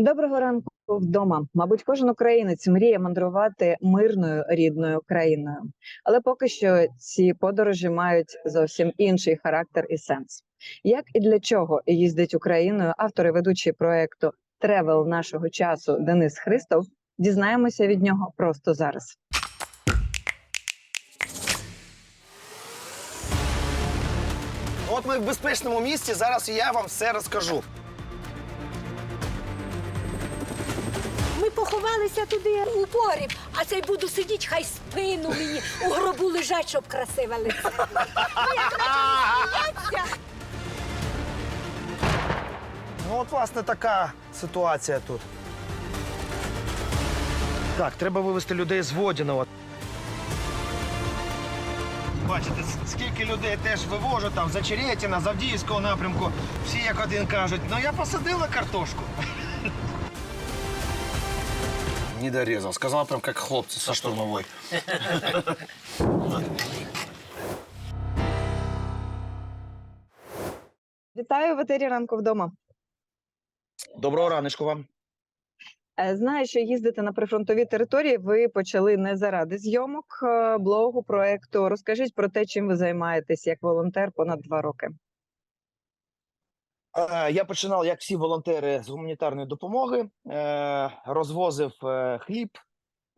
Доброго ранку вдома. Мабуть, кожен українець мріє мандрувати мирною рідною країною, але поки що ці подорожі мають зовсім інший характер і сенс. Як і для чого їздить Україною автори ведучі проекту Тревел нашого часу Денис Христов. Дізнаємося від нього просто зараз. От ми в безпечному місці. Зараз я вам все розкажу. Поховалися туди у погріб, а цей буду сидіти, хай спину мені у гробу лежать, щоб красиве лице. Ну, от, власне, така ситуація тут. Так, треба вивезти людей з Водяного. Бачите, с- скільки людей теж вивожу там з Очеретіна, з Авдіївського напрямку. Всі як один кажуть, ну я посадила картошку. Не дорезал. Сказал прям как хлопцы со штурмовой. Вітаю в етері ранку вдома. Доброго раночку вам. Е, Знаю, що їздити на прифронтові території ви почали не заради зйомок е, блогу проекту. Розкажіть про те, чим ви займаєтесь як волонтер понад два роки. Е, Я починав, як всі волонтери, з гуманітарної допомоги, е, розвозив е, хліб,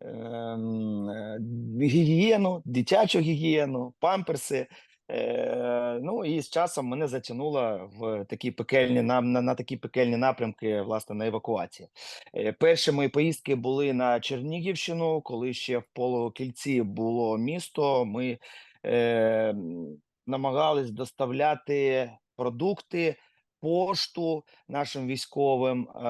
е, м, е, гігієну, дитячу гігієну, памперси. Ну і з часом мене затягнуло в такі пекельні на, на, на такі пекельні напрямки, власне, на евакуації. Перші мої поїздки були на Чернігівщину, коли ще в Полукільці було місто. Ми е, намагались доставляти продукти пошту нашим військовим е,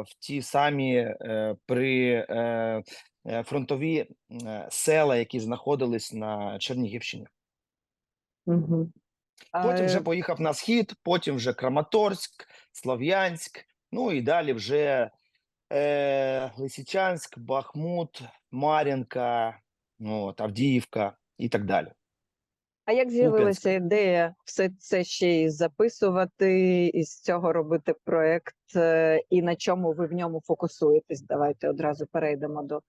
в ті самі е, при е, е, фронтові е, села, які знаходились на Чернігівщині. Угу. Потім вже поїхав на схід, потім вже Краматорськ, Слов'янськ, ну і далі вже е, Лисичанськ, Бахмут, Мар'їнка, ну, Авдіївка і так далі. А як з'явилася ідея все це ще й записувати, і з цього робити проект, е, і на чому ви в ньому фокусуєтесь? Давайте одразу перейдемо до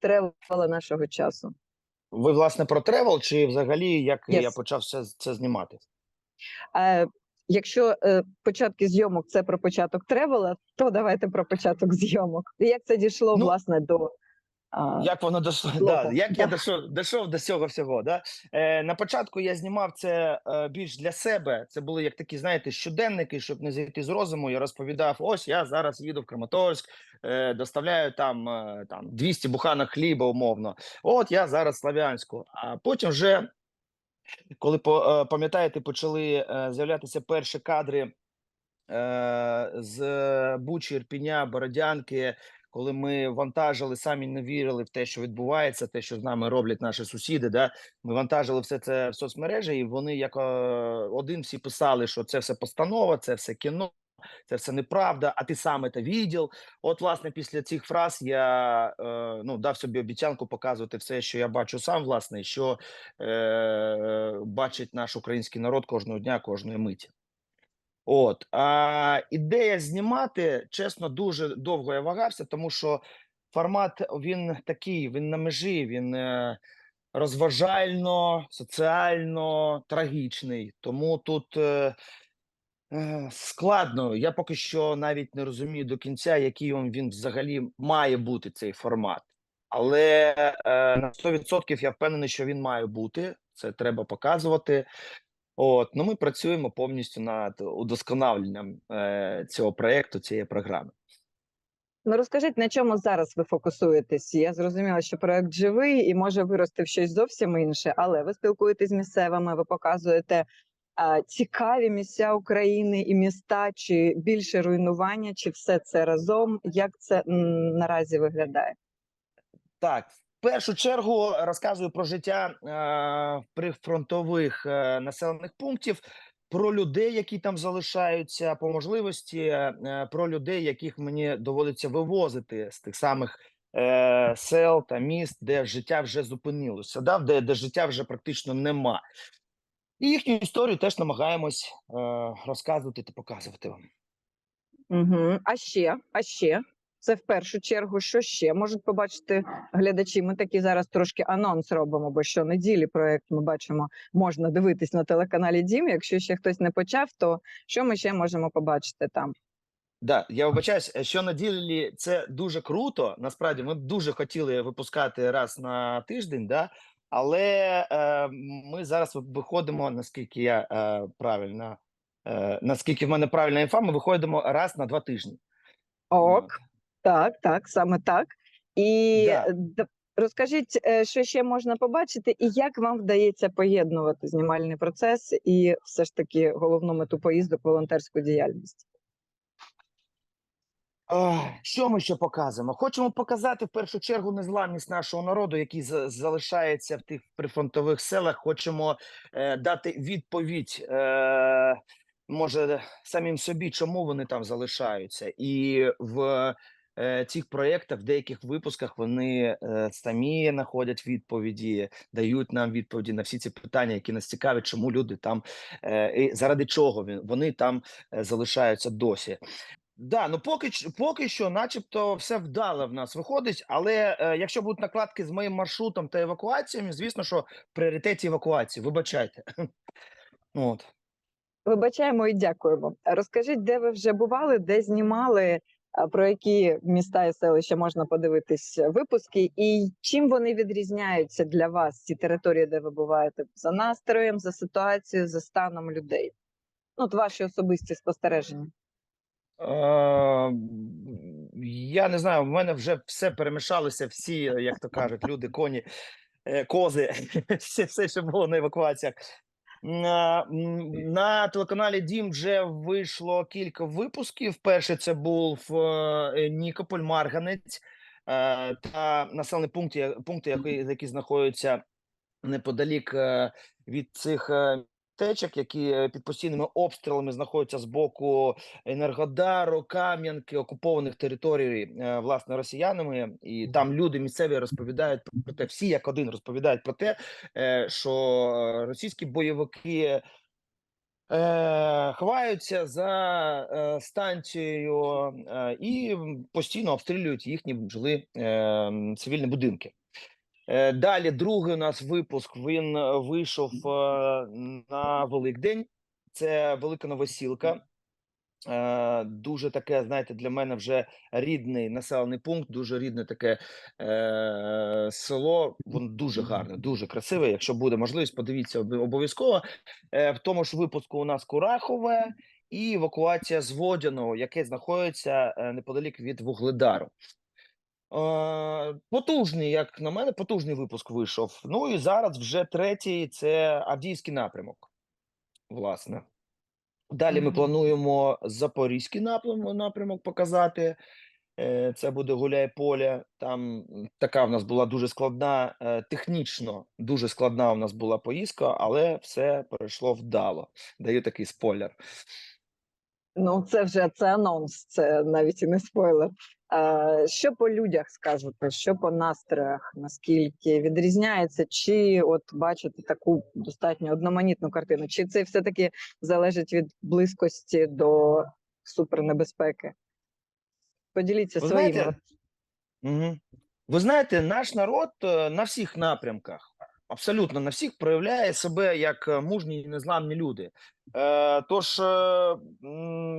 тревела нашого часу. Ви, власне, про тревел, чи взагалі як я Yes. почав це, це знімати? Е, якщо е, початки зйомок це про початок тревела, то давайте про початок зйомок. Як це дійшло Ну, власне до а, Як воно? Блоку. Да, як Да. я дійшов, дійшов до цього всього? Да? Е, на початку я знімав це е, більш для себе. Це були як такі, знаєте, щоденники, щоб не зійти з розуму. Я розповідав: ось я зараз їду в Краматорськ, е, доставляю там, е, там 200 буханок хліба, умовно. От я зараз в Слав'янську. А потім вже, коли по- е, пам'ятаєте, почали е, з'являтися перші кадри е, з Бучі, Ірпіня, Бородянки, коли ми вантажили, самі не вірили в те, що відбувається, те, що з нами роблять наші сусіди. Да? Ми вантажили все це в соцмережі, і вони як е, один всі писали, що це все постанова, це все кіно. Це все неправда, а ти сам це відділ. От, власне, після цих фраз я е, ну, дав собі обіцянку показувати все, що я бачу сам, власне, що е, бачить наш український народ кожного дня, кожної миті. От а ідея знімати, чесно, дуже довго я вагався, тому що формат він такий, він на межі, він е, розважально, соціально трагічний. Тому тут е, е, складно. Я поки що навіть не розумію до кінця, який він, він взагалі має бути цей формат. Але е, на 100% я впевнений, що він має бути. Це треба показувати. От, ну ми працюємо повністю над удосконаленням е, цього проєкту, цієї програми. Ну розкажіть, на чому зараз ви фокусуєтесь? Я зрозуміла, що проект живий і може вирости в щось зовсім інше, але ви спілкуєтесь з місцевими, ви показуєте а, цікаві місця України і міста, чи більше руйнування, чи все це разом? Як це м, наразі виглядає? Так, в першу чергу розказую про життя е, прифронтових е, населених пунктів, про людей, які там залишаються, по можливості, е, про людей, яких мені доводиться вивозити з тих самих е, сел та міст, де життя вже зупинилося, да? де, де життя вже практично нема. І їхню історію теж намагаємось е, розказувати та показувати вам. Угу. А ще, а ще, це в першу чергу, що ще можуть побачити глядачі. Ми такі зараз трошки анонс робимо, бо щонеділі проект ми бачимо, можна дивитись на телеканалі Дім. Якщо ще хтось не почав, то що ми ще можемо побачити там? Да, я вибачаюсь, е, що на ділі це дуже круто. Насправді ми б дуже хотіли випускати раз на тиждень, да? але е, ми зараз виходимо, наскільки я е, правильно, е, наскільки в мене правильна інфа, ми виходимо раз на два тижні. Ок, так, так, саме так. І Да. розкажіть, е, що ще можна побачити, і як вам вдається поєднувати знімальний процес і все ж таки головну мету поїздок волонтерську діяльність? Що ми ще показуємо? Хочемо показати в першу чергу незламність нашого народу, який залишається в тих прифронтових селах. Хочемо е, дати відповідь, е, може, самим собі, чому вони там залишаються, і в цих проєктах, в деяких випусках, вони е, самі знаходять відповіді, дають нам відповіді на всі ці питання, які нас цікавлять, чому люди там е, і заради чого вони там е, залишаються досі. Да, ну поки поки що, начебто, все вдало в нас виходить. Але е, якщо будуть накладки з моїм маршрутом та евакуаціями, звісно, що в пріоритеті евакуації. Вибачайте. От. Вибачаємо і дякуємо. Розкажіть, де ви вже бували, де знімали, про які міста і селища можна подивитись е, випуски, і чим вони відрізняються для вас, ці території, де ви буваєте, за настроєм, за ситуацією, за станом людей? Ну, от ваші особисті спостереження. Я не знаю, в мене вже все перемішалося, всі, е, як то кажуть, люди, коні, е, кози, все, все, що було на евакуаціях. На, телеканалі Дім вже вийшло кілька випусків. Перший це був е, Нікополь, Марганець е, та населений пункт, пункти, які, які знаходяться неподалік е, від цих е, течок, які е, під постійними обстрілами знаходяться з боку Енергодару, Кам'янки, окупованих територій, е, власне, росіянами, і там люди місцеві розповідають про те, всі як один розповідають про те, е, що російські бойовики. Ховаються за станцією і постійно обстрілюють їхні жили цивільні будинки. Е, Далі другий у нас випуск він е, вийшов е, на Великдень. Це Велика Новосілка. Дуже таке, знаєте, для мене вже рідний населений пункт, дуже рідне таке е, село. Воно дуже гарне, дуже красиве. Якщо буде можливість, подивіться обов'язково. Е, В тому ж випуску у нас Курахове і евакуація з Водяного, яке знаходиться неподалік від Вугледару. Е, Потужний, як на мене, потужний випуск вийшов. Ну і зараз вже третій це Авдіївський напрямок. Власне. Далі ми плануємо Запорізький напрямок, напрямок показати. Е, Це буде Гуляй поле. Там така в нас була дуже складна, е, технічно дуже складна у нас була поїздка, але все пройшло вдало. Даю такий спойлер. Ну, це вже це анонс, це навіть і не спойлер. Що по людях скажете? Що по настроях? Наскільки відрізняється? Чи от бачите таку достатньо одноманітну картину? Чи це все-таки залежить від близькості до супернебезпеки? Поділіться Ви своїми. знаєте, Угу. Ви знаєте, наш народ е, на всіх напрямках, абсолютно на всіх проявляє себе як е, мужні і незламні люди. Е, тож е,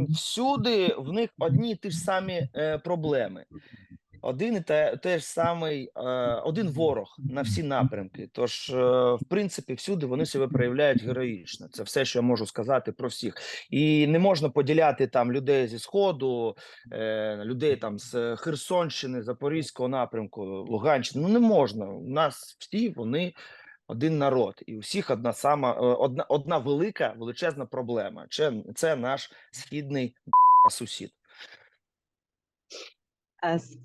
всюди в них одні й ті ж самі е, проблеми. Один і те, те ж самий, е, один ворог на всі напрямки. Тож, е, в принципі, всюди вони себе проявляють героїчно. Це все, що я можу сказати про всіх. І не можна поділяти там людей зі сходу, е, людей там з Херсонщини, Запорізького напрямку, Луганщини. Ну не можна. У нас всі вони один народ, і у всіх одна сама е, одна, одна велика величезна проблема. Це, це наш східний сусід.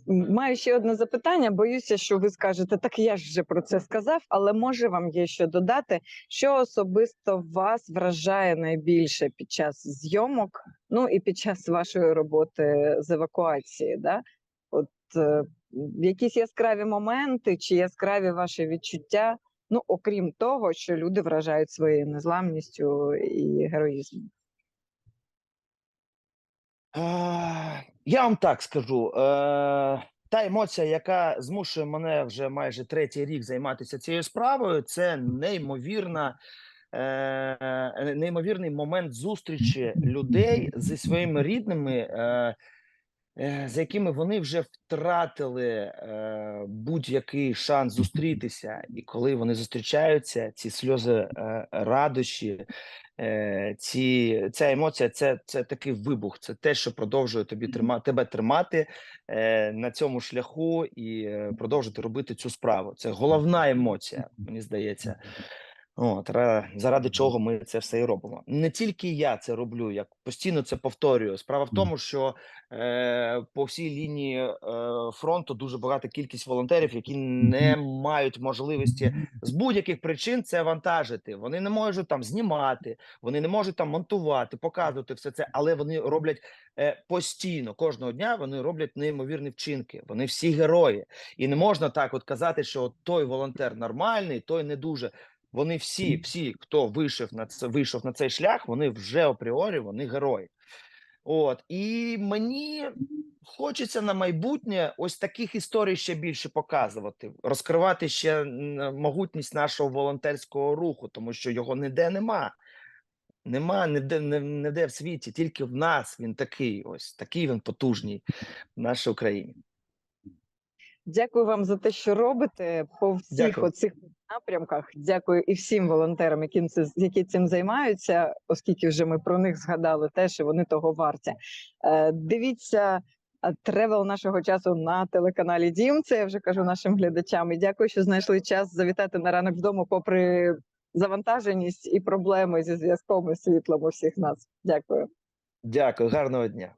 Маю ще одне запитання. Боюся, що ви скажете, так я ж вже про це сказав, але може вам є що додати, що особисто вас вражає найбільше під час зйомок, ну і під час вашої роботи з евакуації? Да? От е, якісь яскраві моменти чи яскраві ваші відчуття? Ну, окрім того, що люди вражають своєю незламністю і героїзмом. Е, Я вам так скажу. Е, Та емоція, яка змушує мене вже майже третій рік займатися цією справою, це неймовірна, е, неймовірний момент зустрічі людей зі своїми рідними, е, за якими вони вже втратили е, будь-який шанс зустрітися. І коли вони зустрічаються, ці сльози е, радощі, е, ці, ця емоція це, це такий вибух, це те, що продовжує тобі трима, тебе тримати е, на цьому шляху і продовжити робити цю справу. Це головна емоція, мені здається. От, заради чого ми це все і робимо. Не тільки я це роблю, я постійно це повторюю. Справа в тому, що е, по всій лінії е, фронту дуже багата кількість волонтерів, які не мають можливості з будь-яких причин це вантажити. Вони не можуть там знімати, вони не можуть там монтувати, показувати все це, але вони роблять е, постійно кожного дня. Вони роблять неймовірні вчинки. Вони всі герої, і не можна так от казати, що от той волонтер нормальний, той не дуже. Вони всі, всі, хто вийшов на це, вийшов на цей шлях, вони вже апріорі, вони герої. От і мені хочеться на майбутнє ось таких історій ще більше показувати, розкривати ще могутність нашого волонтерського руху, тому що його ніде нема. Нема ніде, ні- ніде в світі, тільки в нас він такий, ось такий він потужний в нашій Україні. Дякую вам за те, що робите по всіх Дякую. оцих напрямках. Дякую і всім волонтерам, які це які цим займаються, оскільки вже ми про них згадали, теж і вони того варті. Е, дивіться е, тревел нашого часу на телеканалі Дім. Це я вже кажу нашим глядачам. І дякую, що знайшли час завітати на ранок вдома, попри завантаженість і проблеми зі зв'язком і світлом у всіх нас. Дякую. Дякую, гарного дня.